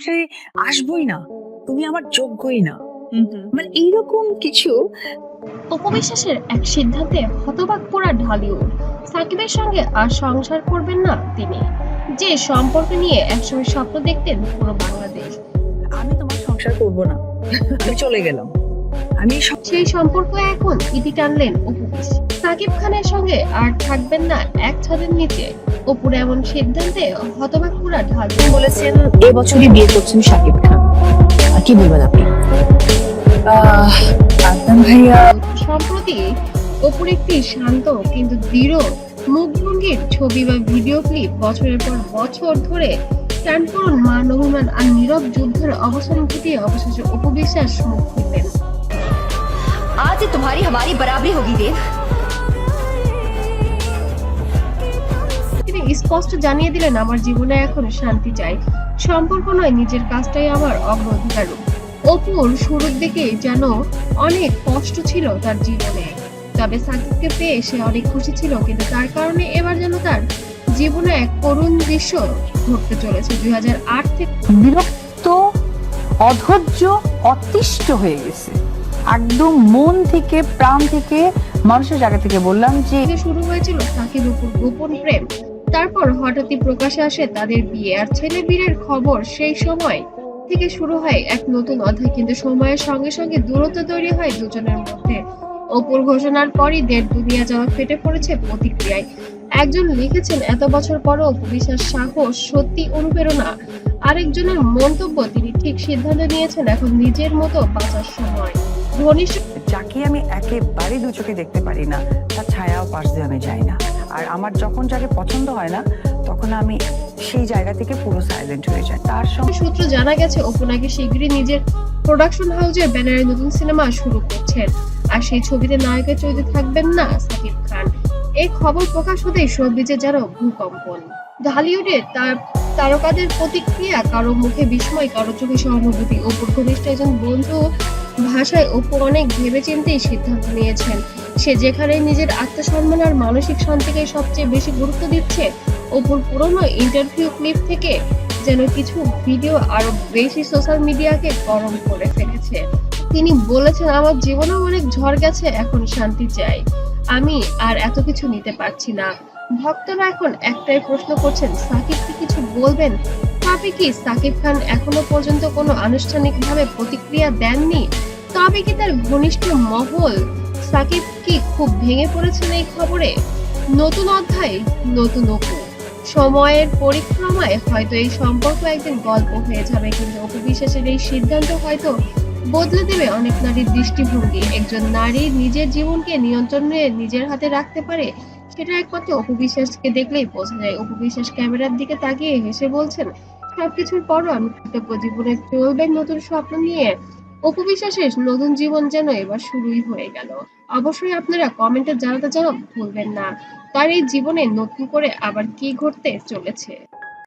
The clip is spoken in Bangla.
সংসারে আসবই না। তুমি আমার যোগ্যই না। মানে এইরকম কিছু উপবিশ্বাসের এক সিদ্ধান্তে হতবাক পুরা ঢালিউড। সাকিবের সঙ্গে আর সংসার করবেন না তিনি। যে সম্পর্ক নিয়ে একসময় স্বপ্ন দেখতেন পুরো বাংলাদেশ। আমি তোমার সংসার করব না। আমি চলে গেলাম। আমি সেই সম্পর্ক এখন ইতি টানলেন উপবিশ সাকিব খানের সঙ্গে আর থাকবেন না এক ছাদের নিচে। অপুর এমন সিদ্ধান্তে হতবাক পুরা ঢাল বলেছেন এবছরই বিয়ে করছেন সাকিব খান। কি বলবেন আপনি? সম্প্রতি অপুর একটি শান্ত কিন্তু দৃঢ় মুখভঙ্গির ছবি বা ভিডিও ক্লিপ বছরের পর বছর ধরে ট্যানপুরন মান অভিমান আর নীরব যুদ্ধের অবসান ঘটিয়ে অবশেষে অপবিশ্বাস মুখ খুললেন। আজ তোমারি হমারি বরাবরি হোগি দেব। স্পষ্ট জানিয়ে দিলেন আমার জীবনে এখন শান্তি চাই। সম্পর্ক নয় নিজের কাজটাই আমার অগ্রাধিকার অপুর শুরুর দিকে যেন অনেক কষ্ট ছিল তার জীবনে। তবে সাকিবকে পেয়ে সে অনেক খুশি ছিল কিন্তু তার কারণে এবার যেন তার জীবনে এক করুণ দৃশ্য ঘটতে চলেছে। দুই হাজার আট থেকে বিরক্ত অধৈর্য অতিষ্ঠ হয়ে গেছে। একদম মন থেকে প্রাণ থেকে মানুষের জায়গা থেকে বললাম যে শুরু হয়েছিল সাকিব উপর গোপন প্রেম তারপর হঠাৎই প্রকাশে আসে তাদের বিয়ে। আর ছেলে বীরের খবর সেই সময় থেকে শুরু হয় এক নতুন অধ্যায়। কিন্তু সময়ের সঙ্গে সঙ্গে দূরত্ব তৈরি হয় দুজনের মধ্যে। অপুর ঘোষণার পরই দেড় দুনিয়া যাওয়া ফেটে পড়েছে প্রতিক্রিয়ায়। একজন লিখেছেন, এত বছর পরও অপবিশ্বাস, সাহস, সত্যি অনুপ্রেরণা। আরেকজনের মন্তব্য তিনি ঠিক সিদ্ধান্ত নিয়েছেন এখন নিজের মতো বাঁচার সময়। ঘনিষ্ঠ যাকে আমি একেবারে দু দেখতে পারি না, তার ছায়াও পাশ দিয়ে আমি যাই না। আর আমার যখন যাকে পছন্দ হয় না, তখন আমি সেই জায়গা থেকে পুরো সাইলেন্ট হয়ে যাই। তার সঙ্গে সূত্র জানা গেছে, অপু নাকি শীঘ্রই নিজের প্রোডাকশন হাউসের ব্যানারে নতুন সিনেমা শুরু করছেন। আর সেই ছবিতে নায়কের চরিত্রে থাকবেন না সাকিব খান। এই খবর প্রকাশ হতেই শোবিজে যেন ভূকম্পন। ঢালিউডে তার তারকাদের প্রতিক্রিয়া, কারও মুখে বিস্ময়, কারও চোখে সহানুভূতি। অপুর ঘনিষ্ঠ একজন বন্ধু ভাষায় অপু অনেক ভেবেচিন্তেই সিদ্ধান্ত নিয়েছেন। সে যেখানে নিজের আত্মসম্মান আর মানসিক শান্তিকে সবচেয়ে বেশি গুরুত্ব দিচ্ছে, অপুর পুরনো ইন্টারভিউ ক্লিপ থেকে যেন কিছু ভিডিও আরও বেশি সোশ্যাল মিডিয়াকে গরম করে ফেলেছে। তিনি বলেছেন, আমার জীবনে অনেক ঝড় গেছে, এখন শান্তি চাই। আমি আর এত কিছু নিতে পারছি না। ভক্তরা এখন একটাই প্রশ্ন করছেন, সাকিব কি কিছু বলবেন? তবে কি সাকিব খান এখনও পর্যন্ত কোনো আনুষ্ঠানিকভাবে প্রতিক্রিয়া দেননি? তবে কি তার ঘনিষ্ঠ মহল সাকিব কি খুব ভেঙে পড়েছেন এই খবরে? নতুন অধ্যায়, নতুন অপু। সময়ের পরিক্রমায় হয়তো এই সম্পর্ক একদিন গল্প হয়ে যাবে, কিন্তু অপু বিশ্বাসের এই সিদ্ধান্ত হয়তো বদলে দেবে অনেক নারীর দৃষ্টিভঙ্গি। একজন নারী নিজের জীবনকে নিয়ন্ত্রণে নিজের হাতে রাখতে পারে, সেটা একমাত্র অপু বিশ্বাসকে দেখলেই বোঝা যায়। অপু বিশ্বাস ক্যামেরার দিকে তাকিয়ে হেসে বলছেন, সবকিছুর পরও আমি কৃতজ্ঞ। জীবনে চলবে নতুন স্বপ্ন নিয়ে অপু বিশ্বাসের নতুন জীবন যেন এবার শুরুই হয়ে গেল। অবশ্যই আপনারা কমেন্টে জানাতে যেন ভুলবেন না। তার এই জীবনে নতুন করে আবার কি ঘটতে চলেছে?